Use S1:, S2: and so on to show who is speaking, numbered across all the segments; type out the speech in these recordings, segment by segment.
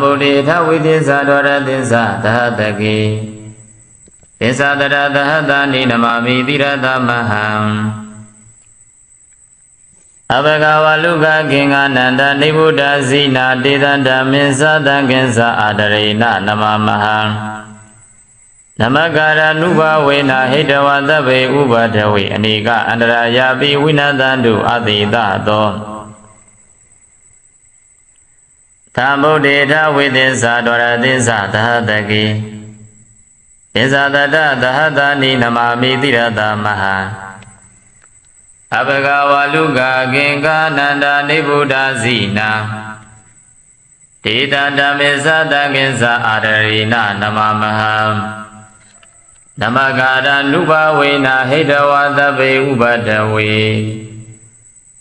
S1: ဗုဒ္ဓေထဝိသစ္စာဒဝရသစ္စာသဟတကေသစ္စာတရသဟတနိနမမိတိရသမဟံအဘဂဝလုကကိင်္ဂနန္တနိဗ္ဗုဒ္ဓဇိနာတေတံဓမ္မေသတံကိဉ္စာအာတရေနနမမဟံနမကာရနုဘဝေနဟိတဝသဗ္ဗေဥပဒဝေအနိကအန္တရာယာပိဝိနတံတုအတိတသော သမုဒ္ဒေထဝိသစ္စာဒဝရသစ္စာသဟတကေသစ္စာတတသဟတနိနမမိတိရတမဟံအဘဂဝလုကကိင်္ဂနန္ဒနိဗ္ဗုဒ္ဓဇိနာဒေတံဓမ္မေသတံကိဉ္စာအာရရိနနမမဟံနမကာရနုဘဝေနဟိတဝသဗ္ဗေဥပဒဝေ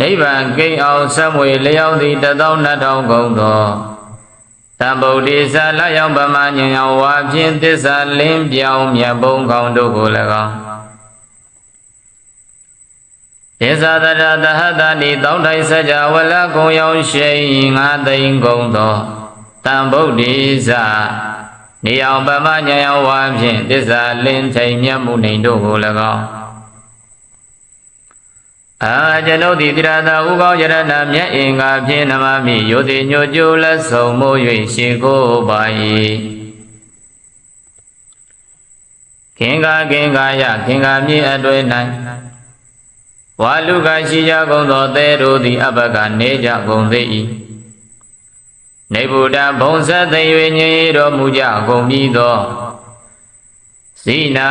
S1: နိဗ္ဗာန်ကိန်းအောင်ဆက်မွေလျောက်သည်တသောနှစ်ထောင်ကုန်သောတံဗုဒ္ဓိသလယောင်ပမညံယောဝါဖြင့်သစ္စာလင်းပြောင်းမြတ်ဘုံကောင်းတို့ကို၎င်းသစ္စာတရတဟတနိတောင်းထိုင်စကြဝလကုံယောင်ရှိငါသိင်ကုန်သောတံဗုဒ္ဓိသနေအောင်ပမညံယောဝါဖြင့်သစ္စာလင်းထိန်မြတ်မှုနေတို့ကို၎င်း အာကျွန်ုပ်သည်တိရသာဥကောင်းယရဏမြတ်အင်္ဂါဖြင့်နမမိယောတိညိုကျိုးလက်ဆုံးမိုး၍ရှိကိုပါ၏ခင်္ဂခင်္ဂယခင်္ဂမြေအတွေ့၌ဝါလူကရှိကြကုန်သောသဲတို့သည်အဘကနေကြကုန်သေး၏နေဗုဒ္ဓဘုံဆက်သိ၍ညင်တော်မူကြကုန်ပြီသောဇိနာ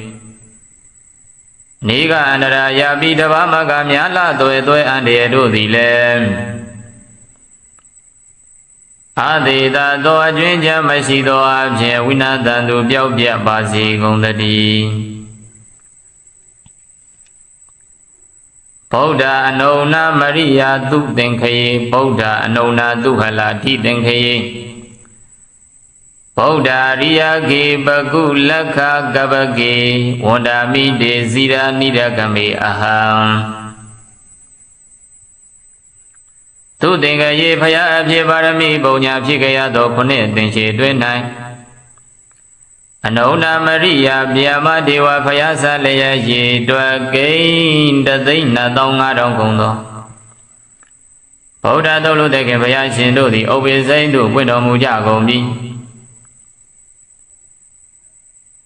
S1: နေကအန္တရာယာပိတဘာမကမြာလသွဲသွဲအန္တရာတို့သည်လည်းအာသေတာသောအကျွင်းချမ်းမရှိသောအဖြစ်ဝိနာတန်သူပျောက်ပြတ်ပါစေကုန်သတည်းဗုဒ္ဓအနုဏမရိယာသူသင်္ခယေဗုဒ္ဓအနုဏသူဟလာတိသင်္ခယေ ဗုဒ္ဓရိယကေပကုလက္ခကပကေဝန္ဒာမိတေဇိရာနိရကမေအဟံသူသင်္ကရေဖရာအဖြစ်ပါရမီပုံညာဖြစ်ကြရသောခုနှစ်သင်္ချေတွင်၌အနုဏမရိယဗျာမဒေဝဖရာဆလျက်ရေတွက်ကိန်းတသိန်း2500ကုန်သောဗုဒ္ဓတုလို့တဲ့ခင်ဘုရားရှင်တို့သည်ဥပ္ပေစိမ့်တို့ပွင့်တော်မူကြကုန်ပြီ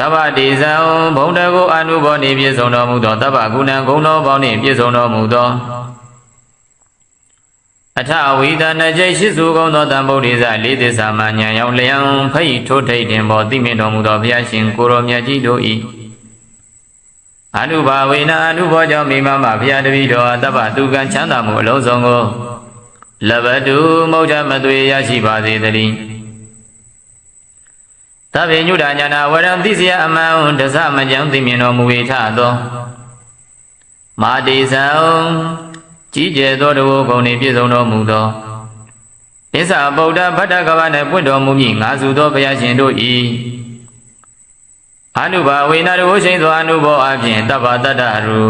S1: တဗ္ဗတိဇံဘုံတကုအနုဘောနေပြည့်စုံတော်မူသောတဗ္ဗကုဏံဂုဏတော်ပေါင်းနှင့်ပြည့်စုံတော်မူသောအထဝိဒနကြိတ်ရှိစုကုန်သောတံဗုဒ္ဓိဇလေးသစ္စာမညာရောက်လျံဖိတ်ထိုးထိတ်တင်ပေါ်သိမြင်တော်မူသောဘုရားရှင်ကိုရောမြတ်ကြီးတို့၏အနုဘာဝေနအနုဘောကြောင့်မိမမဘုရားတပည့်တော်တပ္ပသူကံချမ်းသာမှုအလုံးစုံကိုလဘတုမௌဒမသွေရရှိပါစေတည်း သဗ္ဗညုဒညာနာဝရံသိစရာအမှန်တစမကြောင့်သိမြင်တော်မူ၏ထသောမာတိဇံကြီးကျယ်သောတဝဂုံနှင့်ပြည့်စုံတော်မူသောဣစ္ဆာဗုဒ္ဓဗတ္တကဗနှင့်ပွင့်တော်မူမည်ငါစုသောဘုရားရှင်တို့၏အနုဘာဝေနတဝရှိန်သောအနုဘောအပြင်တပ္ပတတ္တရူ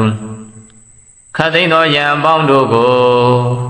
S1: ခတ်သိမ်းသောယံပေါင်းတို့ကို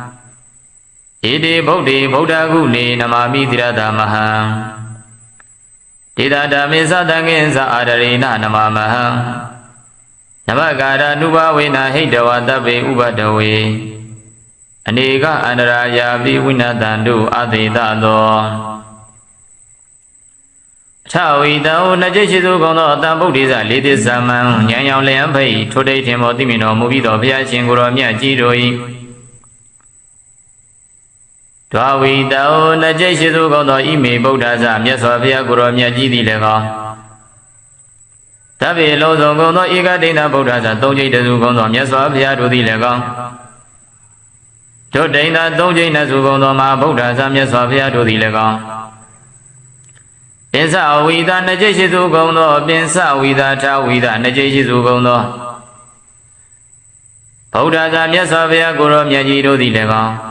S1: ဣတိဗုဒ္ဓေဗုဒ္ဓကုနေနမာမိတိရတာမဟံဒေတာဓမ္မေသတံငင်္စအာရရေနနမမဟံနမကာရနုဘဝေနဟိတဝတဗ္ဗေဥပတဝေအနေကအန္တရာယာပိဝိနတံတို့အသေတသောထဝီတံနจิตရှိသူကုန်သောအတံဗုဒ္ဓိဇလေးသစ္စာမံဉာဏ်ရောင်လျံဖိတ်ထိုတိတ်ထင်မောသိမြင်တော်မူပြီးသောဘုရားရှင်ကိုယ်တော်မြတ်ကြီးတို့၏ ဒွာဝီတံနจิตရှိသူကုန်သောဣမေဗုဒ္ဓဇမြတ်စွာဘုရားကိုယ်တော်မြတ်ကြီးသည်လည်းကောတဗ္ဗေလုံးစုံကုန်သောဧကဒိဋ္ဌဗုဒ္ဓဇသုံးကျိတ်တစုကုန်သောမြတ်စွာဘုရားတို့သည်လည်းကောတို့ဒိဋ္ဌသုံးကျိတ်နှစုကုန်သောမဟာဗုဒ္ဓဇာမြတ်စွာဘုရားတို့သည်လည်းကောင်းပင်စဝိသနှစ်ကျိတ်ရှိစုကုန်သောပင်စဝိသထာဝိသနှစ်ကျိတ်ရှိစုကုန်သောဗုဒ္ဓဇာမြတ်စွာဘုရားကိုရောမြတ်ကြီးတို့သည်လည်းကောင်း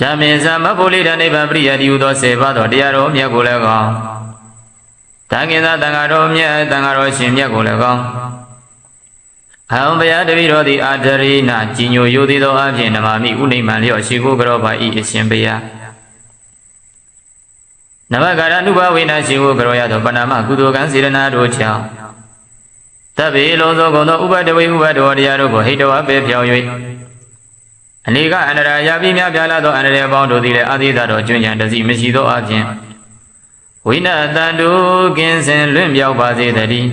S1: ဓမ္မင်သမဖို့လေးတာနိဗ္ဗာန်ပရိယတိဟုသောဆေပါသောတရားတော်မြတ်ကိုလည်းကောင်းတန်ခင်္စတန်ဃာတော်မြတ်တန်ဃာတော်ရှင်မြတ်ကိုလည်းကောင်းအဟံဘုရားတပည့်တော်သည်အာတရိနာကြီးညိုယိုသည်သောအဖြစ်နမမိဥနိမံလျော့ရှိခိုးကြောပါဤအရှင်ဘုရားနမကာရနုဘဝေနရှိဟုကရောရသောပဏာမကုသိုလ်ကံစေရနာတို့ကြောင့်တဗ္ဗေလုံးသောကုံသောဥပဒဝေဥပဒေတရားတို့ကိုဟိတဝပေဖြောင်း၍ အနေကအန္တရာယာပိများပြားလာသောအန္တရာယ်ပေါင်းတို့သည်လည်းအာသီသတော်ကျွဉ္ဉံတစီမရှိသောအပြင်ဝိနတန်တုကင်းစင်လွင့်ပြောက်ပါစေတည်း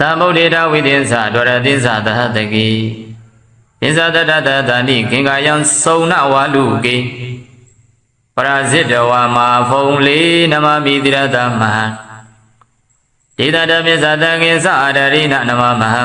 S1: တမ္ဗုဒ္ဓေတဝိသင်္သဒရသင်္သသဟတကိသင်္သတတတတတိခင်္ကာယံစုံနဝါလူကေပရာဇိတဝါမာဖုံလေးနမမိတိရတမဟံဒေသတမြစ္ဆာတံကိသအာဒရိနနမမဟံ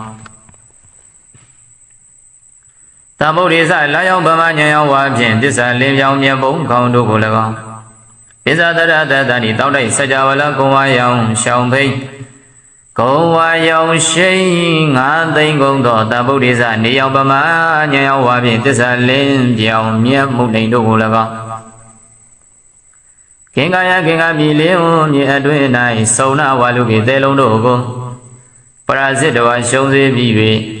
S1: တဗုဒ္ဓိစလာယောင်ဗမညံယောင်ဝါဖြင့်သစ္စာလင်းပြောင်းမြတ်ပုံခေါင်းတို့ကို၎င်းပစ္ဆတရတတဏီတောက်တိုက်စကြဝဠာကုံဝါယောင်ရှောင်ဖိတ်ကုံဝါယောင်ရှိန်ငါသိမ့်ကုန်သောတဗုဒ္ဓိစနေယောင်ဗမညံယောင်ဝါဖြင့်သစ္စာလင်းပြောင်းမြတ်မှုနှိမ်တို့ကို၎င်းခင်္ကာယခင်္ကာမြည်လင်းမြေအတွင်း၌စုံနာဝါလူကေတဲလုံးတို့ကိုပရာဇစ်တော်ရှုံးစေပြီး၍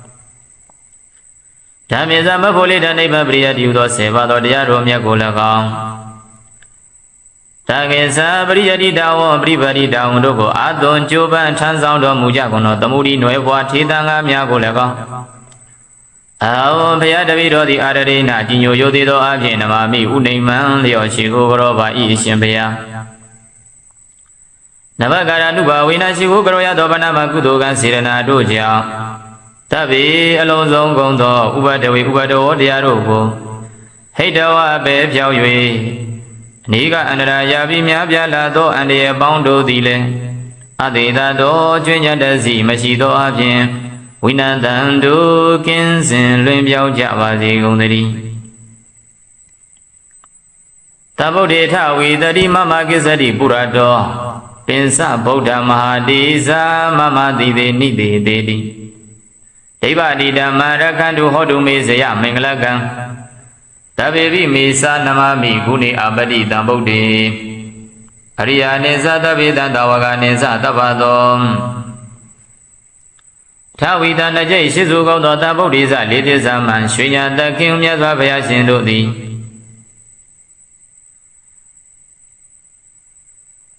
S1: ဓမ္မသမဘုလိတံနိဗ္ဗာန်ပရိယတိဟုသောဆေပါတော်တရားတော်မြတ်ကိုလည်းကောင်းတကေသပရိယတိတဝပရိပတိတဝတို့ကိုအာသွန်ကြိုးပမ်းထမ်းဆောင်တော်မူကြကုန်သောသမုဒိနွယ်ဘွားထေတံကားများကိုလည်းကောင်းအာဝဘုရားတပည့်တော်သည်အာရရိနာကြီးညိုယုသေးသောအဖြစ်နမမိဥနိမံလျော်ရှိကိုကြောပါဤရှင်ဘုရားနဘကာရနုဘာဝိနာရှိကိုကြောရသောဗနာမကုသိုလ်ကံစေရနာတို့ကြောင့် တဗ္ဗေအလုံးစုံကုန်သောဥပဒဝေဥပဒဝတရားတို့ကိုဟိတဝပဲဖြောက်၍အနိကအန္တရာယာပြီးများပြားလာသောအန္တရာယ်ပေါင်းတို့သည်လည်းအတေသာသောကျွင်းညတစီမရှိသောအပြင်ဝိနတံတို့ကင်းစင်လွင်ပြောင်းကြပါစေကုန်သတည်းတဗုဒ္ဓေထဝီတတိမမကိစ္စတိပုရတောပင်စဗုဒ္ဓမဟာတိဇာမမတိတေနိတေတေတိ ဒိဗ္ဗတိဓမ္မရခန္တုဟောတုမေဇယမင်္ဂလကံတဗေပိမေသာနမမိဂုဏေအပတိတံဗုဒ္ဓေအရိယာနိသတဗေတံတဝကနိသတဗ္ဗသောထဝီတနကြိတ်ရှိစုကောင်းသောတဗုဒ္ဓိစလေးတိသမံရွှေညာတခင်မြတ်စွာဘုရားရှင်တို့သည်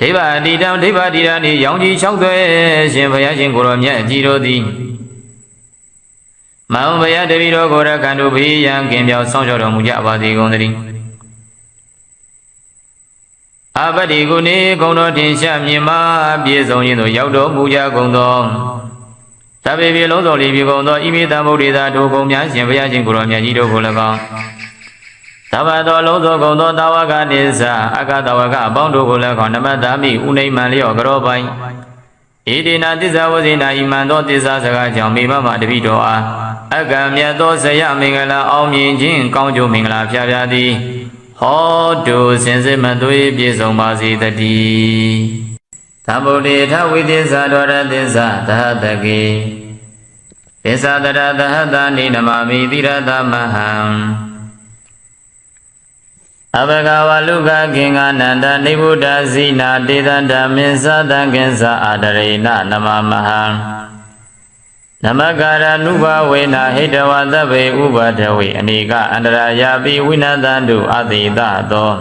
S1: ဒိဗ္ဗတိတံဒိဗ္ဗတိရာနိရောင်ကြီး၆သွဲရှင်ဘုရားရှင်ကိုရောမြတ်ကြီးတို့သည်မောင်ဘုရားတပိတော်ကိုရခန္တုဘေးရန်ကင်ပြောင်းဆောင်ကြောတော်မူကြပါစေကုန်သတည်းအပတိကုနေကုံတော်ထင်ရှားမြင်မာပြည့်စုံခြင်းသို့ရောက်တော်မူကြကုန်သောသဗ္ဗေပြေလုံးစုံလီပြေကုန်သောဣမိတံဗုဒ္ဓေသာတို့ကုံများရှင်ဘုရားရှင်ကိုရောမြတ်ကြီးတို့ကို၎င်း သဗ္ဗသောလုံးစုံကုန်သောတာဝကနိစ္စအကတဝကအပေါင်းတို့ကို၎င်းနမတ္တမိဥနိမံလျော့ကြောပိုင်ဣတိနာသစ္စာဝဇိနာဣမံသောသစ္စာစကားကြောင့်မိမမတပိတော်အားအကံမြတ်သောဇယမင်္ဂလာအောင်မြင်ခြင်းကောင်းကျိုးမင်္ဂလာဖျားဖျားသည်ဟောတုစင်စစ်မသွေးပြည့်စုံပါစေတည်းသမ္ဗုဒ္ဓေထဝိသစ္စာတော်ရသစ္စာသဟတကေသစ္စာတရသဟတနိနမမိတိရသမဟံ အဘဂဝလုကခင်္ဂနန္တနိဗ္ဗုဒ္ဓဇိနာတေတံဓမ္မေသတံကင်္စာအာတရိဏနမမဟံနမကာရနုဘဝေနဟိတဝသဗ္ဗေဥပဒဝေအနိကအန္တရာယာပိဝိနတံတုအတိတသော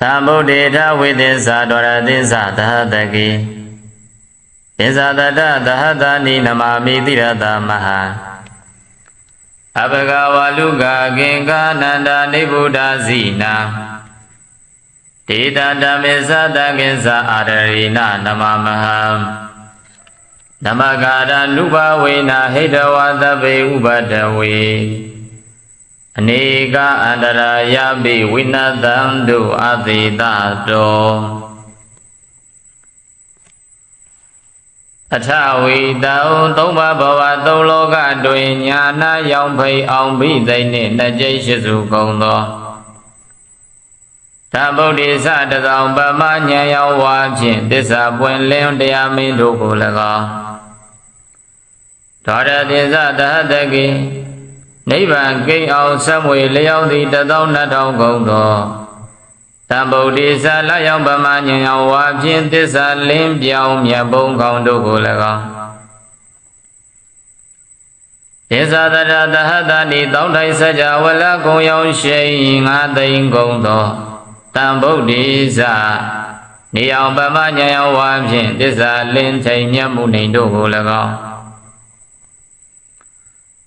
S1: သမုဒ္ဒေထဝိသစ္စာဒရသစ္စာသဟတကေသစ္စာတတသဟတနိနမမိတိရတမဟာ အဘဂဝလူကကင်္ကာနန္ဒနိဗ္ဗုဒ္ဓဇိနာဒေတာဓမ္မေသတကိစ္စအာရရိနနမမဟံနမကာရနုဘဝေနာဟိတဝသဗ္ဗေဥပဒဝေအနေကအန္တရာယပိဝိနတံတုအသေတတော အထဝိတံသုံးပါးဘဝသုံးလောကတွင်ညာနာရောင်ဖိအောင်ဘိသိနှင့်နှစ်ကျိတ်ရှိစုကုန်သောသဗုဒ္ဓိသတသောပမဉာဏ်ရောက်ဝါဖြင့်တစ္ဆာပွင့်လင်းတရားမင်းတို့ကို၎င်းဒေါရတိသတဟတကိနိဗ္ဗာန်ကိန်းအောင်ဆက်မွေလျောက်သည့်တသောနှစ်ထောင်ကုန်သော တံဗုဒ္ဓိသလရောက်ပမဉာဏ်ရောက်ဝါဖြင့်တစ္ဆာလင်းပြောင်းမြတ်ဘုံကောင်းတို့ကို၎င်းဒေသတရတဟတနိတောင်းထိုင်စကြဝလကုံရောက်ရှိငါသိင်ကုန်သောတံဗုဒ္ဓိသနေအောင်ပမဉာဏ်ရောက်ဝါဖြင့်တစ္ဆာလင်းထိန်မြတ်မှုနေတို့ကို၎င်း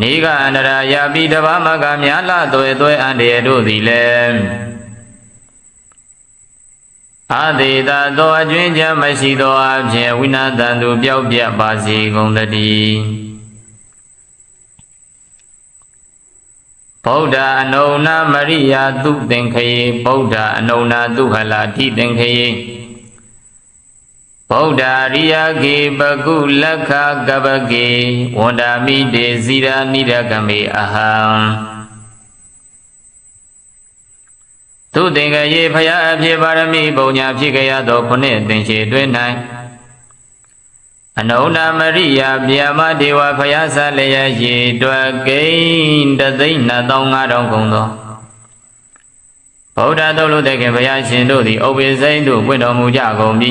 S1: နေကအန္တရာယာပိတဘာမကမြာလသွေသွေအန္တရတို့သည်လည်းအာသေတာသောအကျွင်းချမရှိသောအဖြစ်ဝိနာတန်သူပျောက်ပြပါစေကုန်တည်းဗုဒ္ဓအနုဏမရိယာသူသင်္ခယေဗုဒ္ဓအနုဏသူဟလာတိသင်္ခယေ ဗုဒ္ဓရိယကေပကုလက္ခကပကေဝန္ဒာမိတေဇိရာနိရကမေအဟံသူသင်္ကရေဖရာအဖြစ်ပါရမီပုံညာဖြစ်ကြရသောခုနှစ်သင်္ချေတွင်၌အနုဏမရိယဗျာမဒေဝဖရာဆလျက်ရေတွက်ကိန်းတသိန်း2500ကုန်သောဗုဒ္ဓတုလို့တဲ့ခင်ဘုရားရှင်တို့သည်ဥပ္ပေစိမ့်တို့ပွင့်တော်မူကြကုန်ပြီ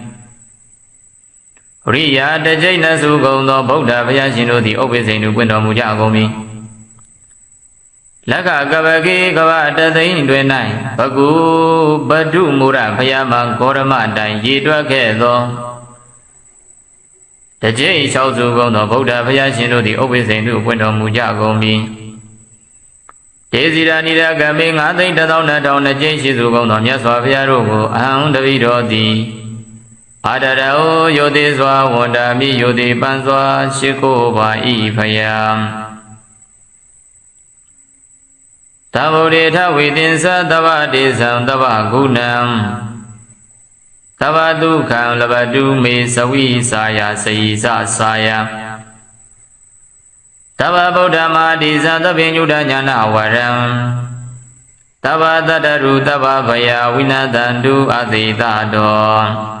S1: ရိယာတကြိတ်နစုကုန်သောဗုဒ္ဓဘုရားရှင်တို့သည်ဥပ္ပေစိန်သူပွင့်တော်မူကြကုန်ပြီလက္ခကပကေကဗတသိန်းတွင်၌ဘကုပတုမူရဘုရားမဂေါရမတိုင်ရည်တွက်ခဲ့သောတကြိတ်၆စုကုန်သောဗုဒ္ဓဘုရားရှင်တို့သည်ဥပ္ပစိန်သူပွင့်တော်မူကြကုန်ပြီဒေဇီရာနိရကမေငါသိန်းတစ်သောနှစ်ထောင်နှစ်ကျင်းရှိစုကုန်သောမြတ်စွာဘုရားတို့ကိုအဟံတပိတော်သည် အာဒရဟောယောတိစွာဝန္တာမိယောတိပန်စွာရှိခိုးပါဤဖယံသဗ္ဗုဒေထဝိတင်္စသဗ္ဗဒေသံသဗ္ဗဂုဏံသဗ္ဗဒုက္ခံလဘတုမေသဝိစာယစေယသစာယတဗ္ဗဗုဒ္ဓမာတိဇာသဗ္ဗညုဒညာနာဝရံတဗ္ဗတတ္တရုတဗ္ဗဗယဝိနတန္တုအသိတတော်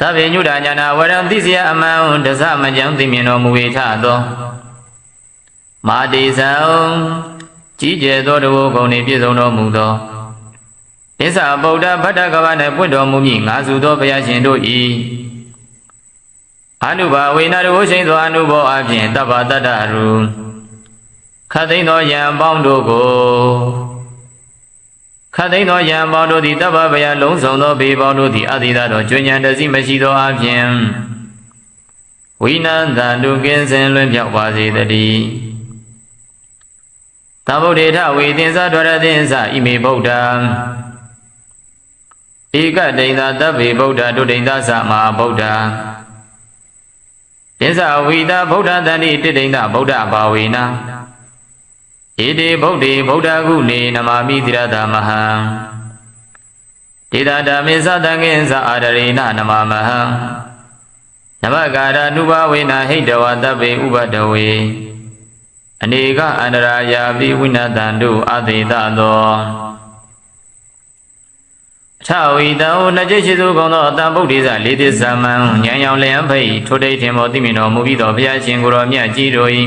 S1: သဗ္ဗညုဒညာနာဝရံသိစရာအမှန်တစမကြံသိမြင်တော်မူ၏ထသောမာတိဇံကြီးကျယ်သောတဝဂုံနှင့်ပြည့်စုံတော်မူသောဣစ္ဆဗုဒ္ဓဗတ္တကဗနှင့်ပွင့်တော်မူမည်ငါစုသောဘုရားရှင်တို့၏အနုဘာဝေနတဝရှိန်သောအနုဘောအပြင်တပ္ပတတ္တရူခတ်သိမ်းသောယံပေါင်းတို့ကို ခတ်သိမ်းသောယံပေါင်းတို့သည်တပ္ပဗယလုံးစုံသောဘေပေါင်းတို့သည်အတိသာသောကျွဉ္ဉံတစီမရှိသောအပြင်ဝိနန္တတုကင်းစင်လွင်ပြောက်ပါစေတည်းသဗ္ဗုဒ္ဓေထဝေသင်္သဒွရသင်္သဣမေဗုဒ္ဓံဧကတိန်သာတဗ္ဗေဗုဒ္ဓဒုတိန်သာသမဟာဗုဒ္ဓသင်္သဝိတာဗုဒ္ဓတန်တိတိတိန်သာဗုဒ္ဓဘာဝေန ဣတိဗုဒ္ဓေဗုဒ္ဓကုနေနမာမိတိရတာမဟံဒေတာဓမ္မေသတံကိသအာရရေနနမမဟံနမကာရနုဘဝေနဟိတဝတဗ္ဗေဥပတဝေအနေကအန္တရာယာပိဝိနတံတို့အသေတသောအထဝီတံနจิตရှိသူကုန်သောအတံဗုဒ္ဓိဇလေးသစ္စာမံဉာဏ်ရောင်လျံဖိတ်ထိုတိတ်ထင်မောသိမြင်တော်မူပြီးသောဘုရားရှင်ကိုယ်တော်မြတ်ကြီးတို့၏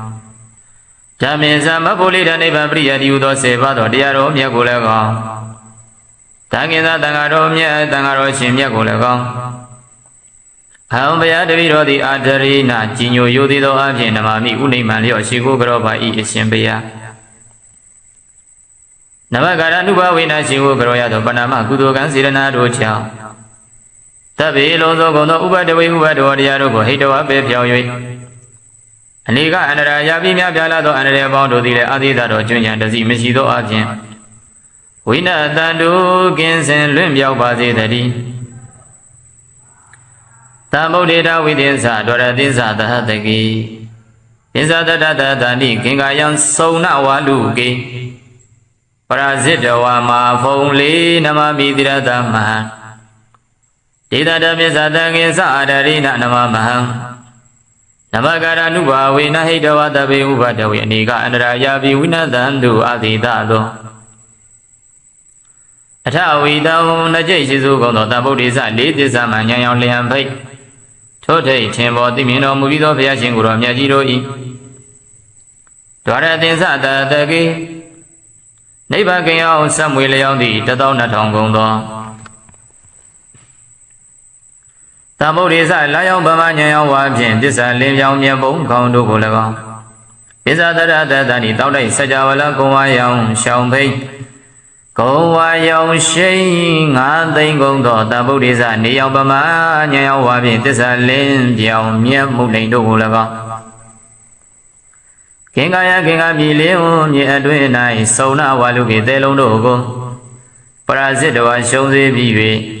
S1: ဓမ္မင်္သမဖို့လေးတာနိဗ္ဗာန်ပရိယတိဟုသောဆေပါသောတရားတော်မြတ်ကိုလည်းကောင်းတန်ခင်္စတန်ဃာတော်မြတ်တန်ဃာတော်ရှင်မြတ်ကိုလည်းကောင်းဟံဘုရားတပည့်တော်သည်အာတရိနာကြီးညိုယိုသည်သောအဖြစ်နမမိဥနိမံလျော့ရှိကိုကြောပါဤအရှင်ဘုရားနမကာရနုဘဝေနရှင်ကိုကြောရသောပဏာမကုသိုလ်ကံစေရနာတို့ကြောင့်တဗ္ဗေလုံးသောကုံသောဥပဒဝေဥပဒောတရားတို့ကိုဟိတဝပေဖြောင်း၍ အနေကအန္တရာယာပိများပြားလာသောအန္တရာယ်ပေါင်းတို့သည်လည်းအသေးသာသောကျွမ်းကျန်တစီမရှိသောအပြင်ဝိနတန်တုကင်းစင်လွင့်ပြောက်ပါစေတည်းတံဗုဒ္ဓေတဝိသင်္သဒရသင်္သသဟတကိသင်္သတတတတဏိခင်္ကာယံစုံနဝါလူကေပရာဇိတဝါမာဖုံလေးနမမိတိရတမဟံဒေတာတမေသတံကိသအာရရိနနမမဟံ နမကာရနုဘာဝေနဟိတဝတဘေဥပတဝေအနေကအန္တရာယာပိဝိနသံတုအတိတသောအထဝီတံနကြိတ်ရှိစုကုန်သောတဗုဒ္ဓိစလေးသစ္စာမှဉာဏ်ရောင်လျံဖိတ်ထို့ထိတ်ခြင်းပေါ်သိမြင်တော်မူပြီးသောဘုရားရှင်ကိုယ်တော်မြတ်ကြီးတို့၏ဒွါရသင်္သတတကေနိဗ္ဗာန်ကင်အောင်စံမွေလျောင်းသည့်12000ကုန်သော တမုဒ္ဒေသလာယောင်ဗမညံယောင်ဝါဖြင့်တစ္ဆာလင်းပြောင်မြတ်ဘုံခေါင်းတို့ကို၎င်းပစ္ဆတရတတဏီတောက်လိုက်စကြဝဠာကုံဝါယောင်ရှောင်ဖိတ်ကုံဝါယောင်ရှိန်ငါသိမ့်ကုန်သောတဗုဒ္ဓေသနေယောင်ပမညံယောင်ဝါဖြင့်တစ္ဆာလင်းပြောင်မြတ်မှုလိန်တို့ကို၎င်းခင်္ကာယခင်္ကာမြေလင်းဝမြေအတွင်း၌စုံနာဝါလူကေတဲလုံးတို့ကိုပရာဇစ်တော်ရှုံးစေပြီး၍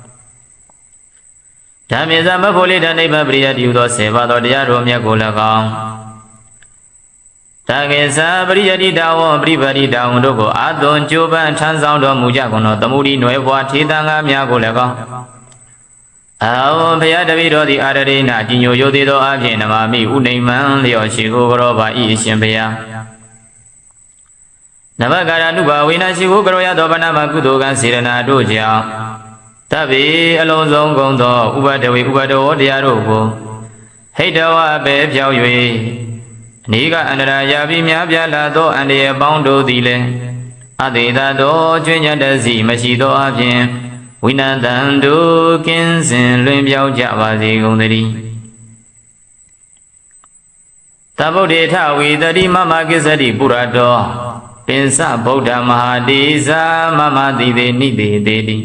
S1: ဓမ္မေသမဖို့လိတနိဗ္ဗာန်ပရိယတိဟုသောဆေပါတော်တရားတော်မြတ်ကို၎င်းတကေသပရိယတိတာဝပရိပတိတာဝတို့ကိုအာသွန်ကြိုးပမ်းထမ်းဆောင်တော်မူကြကုန်သောသမုဒိနွယ်ဘွားထေတံကားများကို၎င်းအာဝံဘုရားတပည့်တော်သည်အာရရိနာကြီးညိုယုသေးသောအဖြစ်နမမိဥနိမံလျော်ရှိကိုကြောပါဤအရှင်ဘုရားနဘကာရနုဘာဝိနာရှိကိုကြောရသောဗနာမကုသိုလ်ကံစေရနာတို့ကြောင့် တဗ္ဗေအလုံးစုံကုန်သောဥပဒဝေဥပဒဝတရားတို့ကိုဟိတဝပဲဖြောက်၍အနိကအန္တရာယာပြီးများပြားလာသောအန္တရာယ်ပေါင်းတို့သည်လည်းအတေသာသောကျွင်းညတစီမရှိသောအပြင်ဝိနန္တံတို့ကင်းစင်လွင်ပြောင်းကြပါစေကုန်သတည်းသဗ္ဗုဒ္ဓေထဝီတတိမမကိစ္စတိပုရတောပင်စဗုဒ္ဓမဟာတိဇာမမတိတေနိတေတေတိ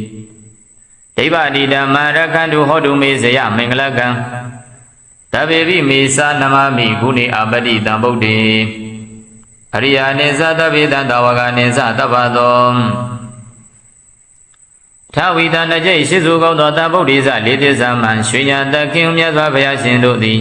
S1: ဒိဗ္ဗတိဓမ္မရခန္တုဟောတုမေဇယမင်္ဂလကံတဗေပိမေသာနမမိဂုဏေအပတိတံဗုဒ္ဓေအရိယာနိသတဗေတံတဝကနိသတပ္ပသောထဝီတနကြိတ်ရှိစုကောင်းသောတဗုဒ္ဓိဇလေးတိသမံရွှေညာတခင်မြတ်စွာဘုရားရှင်တို့သည်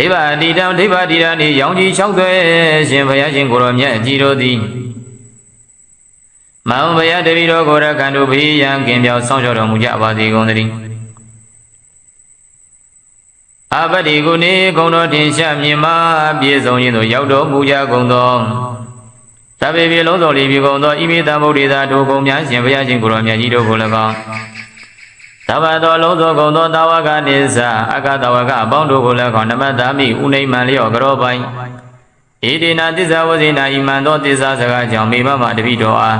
S1: ဒိဗ္ဗတိတံဒိဗ္ဗတိရဏိရောင်ကြီး၆သွဲရှင်ဘုရားရှင်ကိုရောမြတ်ကြီးတို့သည်မောင်ဘုရားတပည့်တော်ကိုရခန္တုဖေးရန်ကင်ပြောင်းဆောင်ကျော်တော်မူကြပါစေကုန်သတည်းအပတိကုနေကုံတော်တင်ရှားမြင်မာပြည့်စုံခြင်းသို့ရောက်တော်မူကြကုန်သောသဗ္ဗေပြေလုံးစုံလီပြီကုန်သောဣမိတံဗုဒ္ဓေသာတို့ကုံများရှင်ဘုရားရှင်ကိုရောမြတ်ကြီးတို့ကို၎င်း သဗ္ဗတော်လုံးစုံကုန်သောတာဝကနိစ္စအကတဝကအပေါင်းတို့ကို၎င်းနမတ္တမိဥနိမံလျော့ကြောပိုင်ဣတိနာသစ္စာဝဇိနာဣမံသောသစ္စာစကားကြောင့်မိမမတပိတော်အား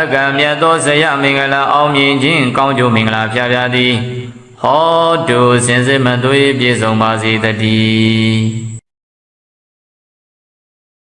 S1: အကံမြတ်သောဇယမင်္ဂလာအောင်မြင်ခြင်းကောင်းကျိုးမင်္ဂလာဖျားဖျားသည်ဟောတုစင်စစ်မသွေးပြည့်စုံပါစေတည်း